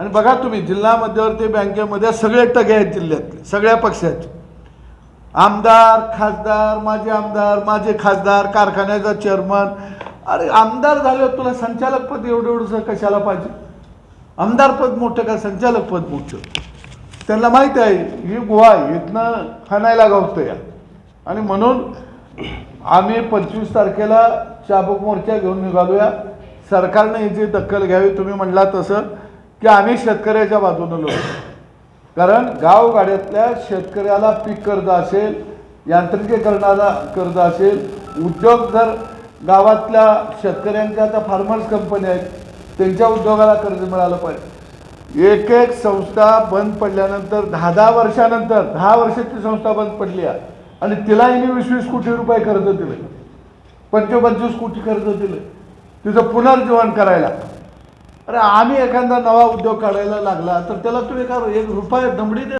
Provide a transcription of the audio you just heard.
आणि बघा तुम्ही जिल्हा मध्यवर्ती बँकेमध्ये सगळे टगे आहेत जिल्ह्यातले सगळ्या पक्षाचे. आमदार खासदार माझे आमदार माझे खासदार कारखान्याचा चेअरमन अरे आमदार झाल्यावर तुला संचालक पद एवढं एवढंसं कशाला पाहिजे? आमदार पद मोठं का संचालक पद मोठं? त्यांना माहीत आहे ही गुहा आहे इथनं खणायला गावतं या आणि म्हणून आम्ही पंचवीस तारखेला चाबूक मोर्चा घेऊन निघालूया. सरकारने याची दखल घ्यावी तुम्ही म्हणला तसं. की आम्ही शेतकऱ्याच्या बाजूनं लोक. कारण गावगाड्यातल्या शेतकऱ्याला पीक कर्ज असेल यांत्रिकीकरणाला कर्ज असेल उद्योग जर गावातल्या शेतकऱ्यांच्या आता फार्मर्स कंपनी आहेत त्यांच्या उद्योगाला कर्ज मिळालं पाहिजे. एक एक संस्था बंद पडल्यानंतर दहा दहा वर्षानंतर दहा वर्षाची संस्था बंद पडली आहे. आणि तिला मी वीस वीस कोटी रुपये कर्ज दिले. पंचवीस कोटी कर्ज दिले. तिचं पुनर्जीवन करायला. अरे आम्ही एखादा नवा उद्योग काढायला लागला तर त्याला तुम्ही का एक रुपये दमडी दे.